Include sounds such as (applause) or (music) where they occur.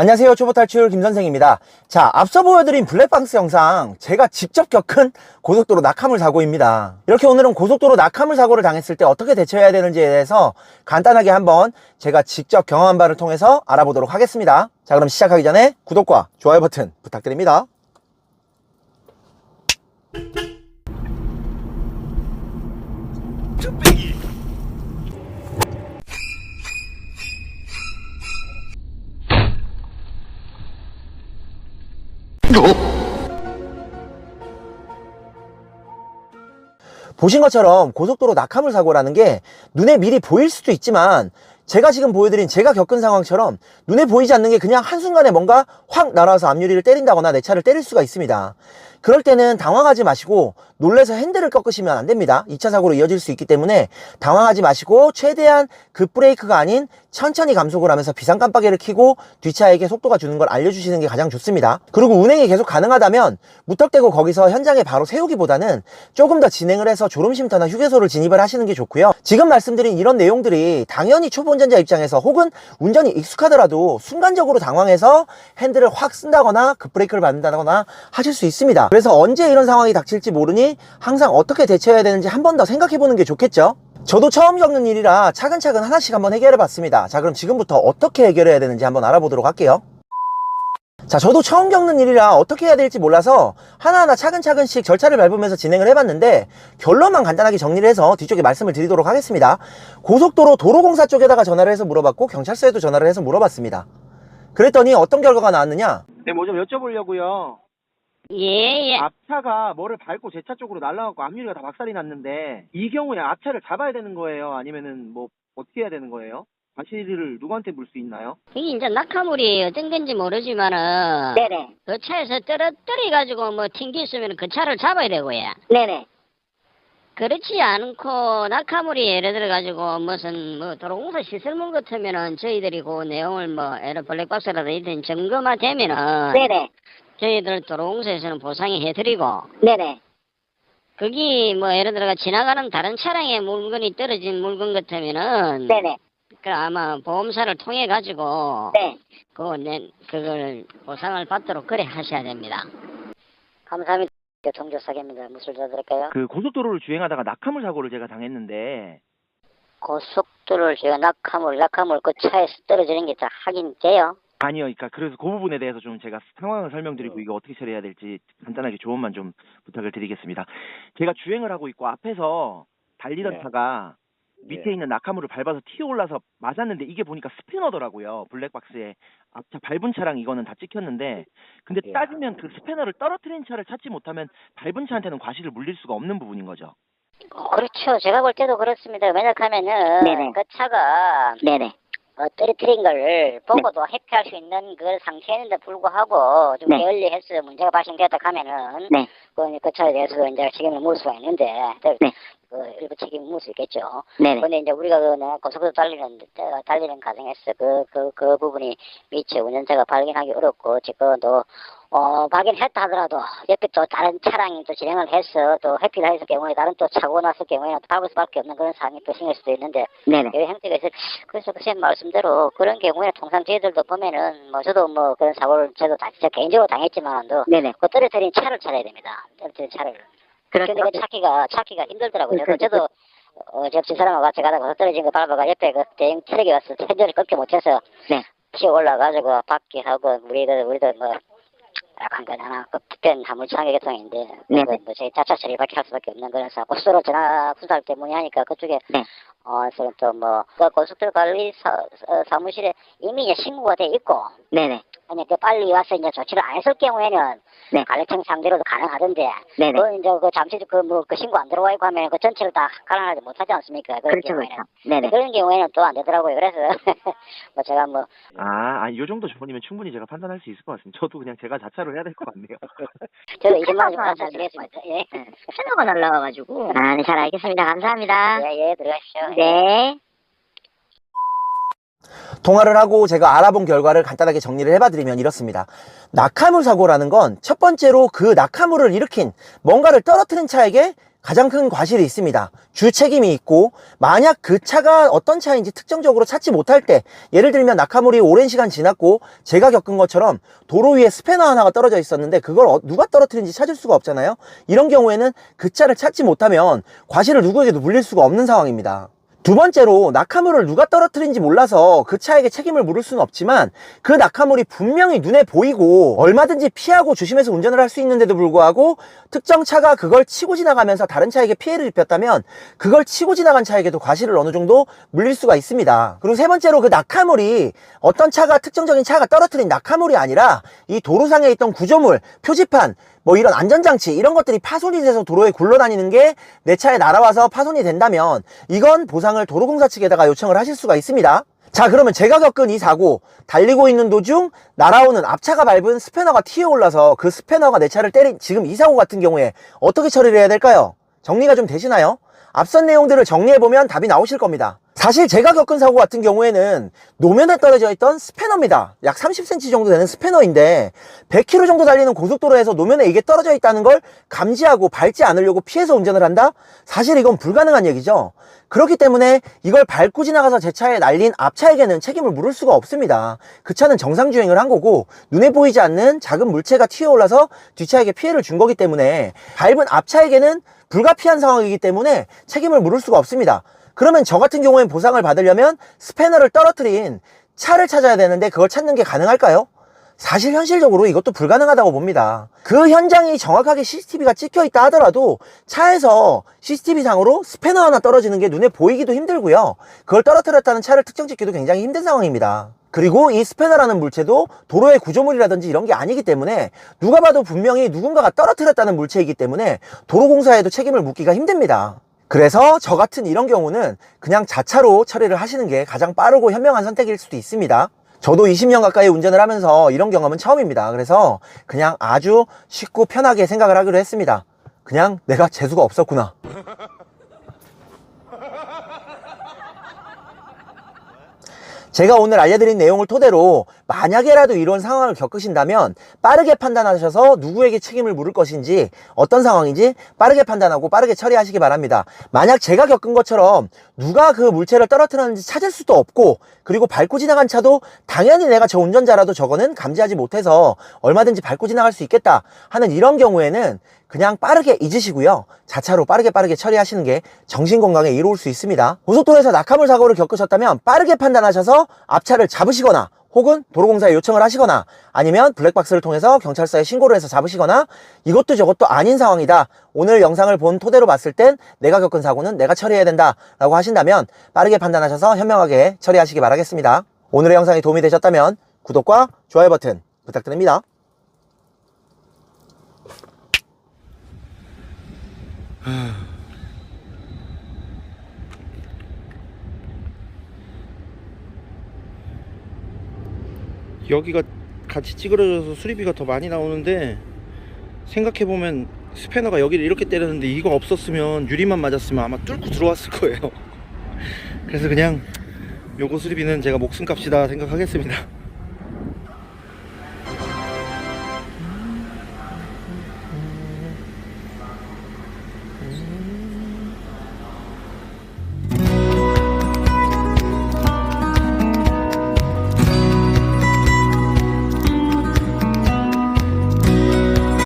안녕하세요. 초보탈출 김선생입니다. 자, 앞서 보여드린 블랙박스 영상, 제가 직접 겪은 고속도로 낙하물 사고입니다. 이렇게 오늘은 고속도로 낙하물 사고를 당했을 때 어떻게 대처해야 되는지에 대해서 간단하게 한번 제가 직접 경험한 바를 통해서 알아보도록 하겠습니다. 자, 그럼 시작하기 전에 구독과 좋아요 버튼 부탁드립니다. 보신 것처럼 고속도로 낙하물 사고라는 게 눈에 미리 보일 수도 있지만 제가 지금 보여드린 제가 겪은 상황처럼 눈에 보이지 않는 게 그냥 한순간에 뭔가 확 날아와서 앞유리를 때린다거나 내 차를 때릴 수가 있습니다. 그럴 때는 당황하지 마시고 놀래서 핸들을 꺾으시면 안 됩니다. 2차 사고로 이어질 수 있기 때문에 당황하지 마시고 최대한 급브레이크가 아닌 천천히 감속을 하면서 비상 깜빡이를 켜고 뒷차에게 속도가 주는 걸 알려주시는 게 가장 좋습니다. 그리고 운행이 계속 가능하다면 무턱대고 거기서 현장에 바로 세우기보다는 조금 더 진행을 해서 졸음쉼터나 휴게소를 진입을 하시는 게 좋고요. 지금 말씀드린 이런 내용들이 당연히 초보 운전자 입장에서 혹은 운전이 익숙하더라도 순간적으로 당황해서 핸들을 확 쓴다거나 급브레이크를 밟는다거나 하실 수 있습니다. 그래서 언제 이런 상황이 닥칠지 모르니 항상 어떻게 대처해야 되는지 한 번 더 생각해 보는 게 좋겠죠. 저도 처음 겪는 일이라 차근차근 하나씩 한번 해결해 봤습니다. 자, 그럼 지금부터 어떻게 해결해야 되는지 한번 알아보도록 할게요. 자, 저도 처음 겪는 일이라 어떻게 해야 될지 몰라서 하나하나 차근차근씩 절차를 밟으면서 진행을 해봤는데 결론만 간단하게 정리를 해서 뒤쪽에 말씀을 드리도록 하겠습니다. 고속도로 도로공사 쪽에다가 전화를 해서 물어봤고 경찰서에도 전화를 해서 물어봤습니다. 그랬더니 어떤 결과가 나왔느냐? 네, 뭐 좀 여쭤보려고요. 예, 예. 앞차가 뭐를 밟고 제 차 쪽으로 날아가고 앞유리가 다 박살이 났는데 이 경우에 앞차를 잡아야 되는 거예요? 아니면은 뭐 어떻게 해야 되는 거예요? 과실을 누구한테 물 수 있나요? 이게 이제 낙하물이 어떤 건지 모르지만은. 네네. 그 차에서 떨어뜨려가지고 뭐 튕겼으면 그 차를 잡아야 되고요. 네네. 그렇지 않고 낙하물이 예를 들어가지고 무슨 뭐 도로공사 시설물 같으면은 저희들이 그 내용을 뭐 예를 블랙박스라도 이든 점검화 되면은. 네네. 저희들 도로공사에서는 보상해 해드리고. 네네. 거기 뭐 예를 들어가 지나가는 다른 차량에 물건이 떨어진 물건 같으면은. 네네. 그 아마 보험사를 통해 가지고. 네. 그거 내 그걸 보상을 받도록 그래 하셔야 됩니다. 감사합니다. 교통조사입니다. 무슨 도와드릴까요? 그 고속도로를 주행하다가 낙하물 사고를 제가 당했는데 고속도로를 제가 낙하물, 낙하물 그 차에서 떨어지는 게다 하긴 돼요. 아니요, 그러니까 그래서 그 부분에 대해서 좀 제가 상황을 설명드리고 이거 어떻게 처리해야 될지 간단하게 조언만 좀 부탁을 드리겠습니다. 제가 주행을 하고 있고 앞에서 달리던 네. 차가 밑에 예. 있는 낙하물을 밟아서 튀어 올라서 맞았는데 이게 보니까 스패너더라고요. 블랙박스에 앞차 밟은 차랑 이거는 다 찍혔는데 근데 예. 따지면 그 스패너를 떨어뜨린 차를 찾지 못하면 밟은 차한테는 과실을 물릴 수가 없는 부분인 거죠. 어, 그렇죠. 제가 볼 때도 그렇습니다. 왜냐하면은 네네. 그 차가 네네. 어, 떨어뜨린 걸 보고도 회피할 수 있는 그 상태인데 불구하고 좀 네. 게을리 해서 문제가 발생되었다 하면은 네. 그, 그 차에 대해서 이제 책임을 물을 수가 있는데 네. 그 일부 책임을 물을 수 있겠죠. 네네. 근데 이제 우리가 그 고속도로 달리는 때- 달리는 과정에서 그그 그 부분이 미처 운전자가 발견하기 어렵고 지금도 어 발견했다 하더라도 옆에 또 다른 차량이 또 진행을 해서 또 회피를 했을 경우에 다른 또 사고 났을 경우에는 또 밟을 수밖에 없는 그런 상황이 또 생길 수도 있는데 네네. 여러 형태가 있어 그래서 그제 말씀대로 그런 경우에 통상 저희들도 보면은 뭐 저도 뭐 그런 사고를 저도 다 진짜 개인적으로 당했지만도 네네. 그 떨어뜨린 차를 찾아야 됩니다. 떨어뜨린 차를. 그렇죠. 근데 그 찾기가 찾기가 힘들더라고요. 그렇죠. 저도, 어, 접시 사람하고 같이 가다가 떨어진 거 밟아가 옆에 그 대형 트럭이 와서 핸들을 꺾지 못해서 네. 튀어 올라가지고 바퀴 하고 우리도 우리도 뭐 약간 그 하나 그 특별 화물차계 계통인데 네. 그, 뭐 저희 자차 처리밖에 할 수밖에 없는 그런 사 고속도로 전화 수사할 때 문의하니까 그쪽에 네. 어 그래서 또뭐 그 고속도로 관리 사, 어, 사무실에 이미 이제 신고가 돼 있고 네네. 아니 그 빨리 와서 이제 조치를 안 했을 경우에는 네. 관리청 상대로도 가능하던데 네 네. 그 이제 그 잠시 그뭐 그 신고 안 들어와 있고 하면 그 전체를 다 가능하지 못하지 않습니까? 그런 그렇죠, 경우에는 그렇죠. 네네. 그런 경우에는 또 안 되더라고요. 그래서 (laughs) 뭐 제가 뭐 아, 아, 요 정도 조건이면 충분히 제가 판단할 수 있을 것 같습니다. 저도 그냥 제가 자차로 해야 될 것 같네요. (laughs) 저도 해봐서 감사드리겠습니다. 예. 신호가 날라와가지고. 아, 네, 잘 알겠습니다. 감사합니다. 예, 예, 들어가십시오. 예. 네. 통화를 하고 제가 알아본 결과를 간단하게 정리를 해봐드리면 이렇습니다. 낙하물 사고라는 건 첫 번째로 그 낙하물을 일으킨 뭔가를 떨어뜨린 차에게 가장 큰 과실이 있습니다. 주 책임이 있고 만약 그 차가 어떤 차인지 특정적으로 찾지 못할 때 예를 들면 낙하물이 오랜 시간 지났고 제가 겪은 것처럼 도로 위에 스패너 하나가 떨어져 있었는데 그걸 어- 누가 떨어뜨린지 찾을 수가 없잖아요. 이런 경우에는 그 차를 찾지 못하면 과실을 누구에게도 물릴 수가 없는 상황입니다. 두 번째로 낙하물을 누가 떨어뜨린지 몰라서 그 차에게 책임을 물을 수는 없지만 그 낙하물이 분명히 눈에 보이고 얼마든지 피하고 조심해서 운전을 할 수 있는데도 불구하고 특정 차가 그걸 치고 지나가면서 다른 차에게 피해를 입혔다면 그걸 치고 지나간 차에게도 과실을 어느 정도 물릴 수가 있습니다. 그리고 세 번째로 그 낙하물이 어떤 차가 특정적인 차가 떨어뜨린 낙하물이 아니라 이 도로상에 있던 구조물, 표지판, 뭐 이런 안전장치 이런 것들이 파손이 돼서 도로에 굴러다니는 게 내 차에 날아와서 파손이 된다면 이건 보상을 도로공사 측에다가 요청을 하실 수가 있습니다. 자 그러면 제가 겪은 이 사고 달리고 있는 도중 날아오는 앞차가 밟은 스패너가 튀어올라서 그 스패너가 내 차를 때린 지금 이 사고 같은 경우에 어떻게 처리를 해야 될까요? 정리가 좀 되시나요? 앞선 내용들을 정리해보면 답이 나오실 겁니다. 사실 제가 겪은 사고 같은 경우에는 노면에 떨어져 있던 스패너입니다. 약 30cm 정도 되는 스패너인데 100km 정도 달리는 고속도로에서 노면에 이게 떨어져 있다는 걸 감지하고 밟지 않으려고 피해서 운전을 한다? 사실 이건 불가능한 얘기죠. 그렇기 때문에 이걸 밟고 지나가서 제 차에 날린 앞차에게는 책임을 물을 수가 없습니다. 그 차는 정상 주행을 한 거고 눈에 보이지 않는 작은 물체가 튀어올라서 뒷차에게 피해를 준 거기 때문에 밟은 앞차에게는 불가피한 상황이기 때문에 책임을 물을 수가 없습니다. 그러면 저 같은 경우엔 보상을 받으려면 스패너를 떨어뜨린 차를 찾아야 되는데 그걸 찾는 게 가능할까요? 사실 현실적으로 이것도 불가능하다고 봅니다. 그 현장이 정확하게 CCTV가 찍혀 있다 하더라도 차에서 CCTV 상으로 스패너 하나 떨어지는 게 눈에 보이기도 힘들고요. 그걸 떨어뜨렸다는 차를 특정 짓기도 굉장히 힘든 상황입니다. 그리고 이 스패너라는 물체도 도로의 구조물이라든지 이런 게 아니기 때문에 누가 봐도 분명히 누군가가 떨어뜨렸다는 물체이기 때문에 도로공사에도 책임을 묻기가 힘듭니다. 그래서 저 같은 이런 경우는 그냥 자차로 처리를 하시는 게 가장 빠르고 현명한 선택일 수도 있습니다. 저도 20년 가까이 운전을 하면서 이런 경험은 처음입니다. 그래서 그냥 아주 쉽고 편하게 생각을 하기로 했습니다. 그냥 내가 재수가 없었구나. 제가 오늘 알려드린 내용을 토대로 만약에라도 이런 상황을 겪으신다면 빠르게 판단하셔서 누구에게 책임을 물을 것인지 어떤 상황인지 빠르게 판단하고 빠르게 처리하시기 바랍니다. 만약 제가 겪은 것처럼 누가 그 물체를 떨어뜨렸는지 찾을 수도 없고 그리고 밟고 지나간 차도 당연히 내가 저 운전자라도 저거는 감지하지 못해서 얼마든지 밟고 지나갈 수 있겠다 하는 이런 경우에는 그냥 빠르게 잊으시고요. 자차로 빠르게 빠르게 처리하시는 게 정신 건강에 이로울 수 있습니다. 고속도로에서 낙하물 사고를 겪으셨다면 빠르게 판단하셔서 앞차를 잡으시거나 혹은 도로공사에 요청을 하시거나 아니면 블랙박스를 통해서 경찰서에 신고를 해서 잡으시거나 이것도 저것도 아닌 상황이다. 오늘 영상을 본 토대로 봤을 땐 내가 겪은 사고는 내가 처리해야 된다. 라고 하신다면 빠르게 판단하셔서 현명하게 처리하시기 바라겠습니다. 오늘의 영상이 도움이 되셨다면 구독과 좋아요 버튼 부탁드립니다. 여기가 같이 찌그러져서 수리비가 더 많이 나오는데 생각해보면 스패너가 여기를 이렇게 때렸는데 이거 없었으면 유리만 맞았으면 아마 뚫고 들어왔을 거예요. (laughs) 그래서 그냥 요거 수리비는 제가 목숨값이다 생각하겠습니다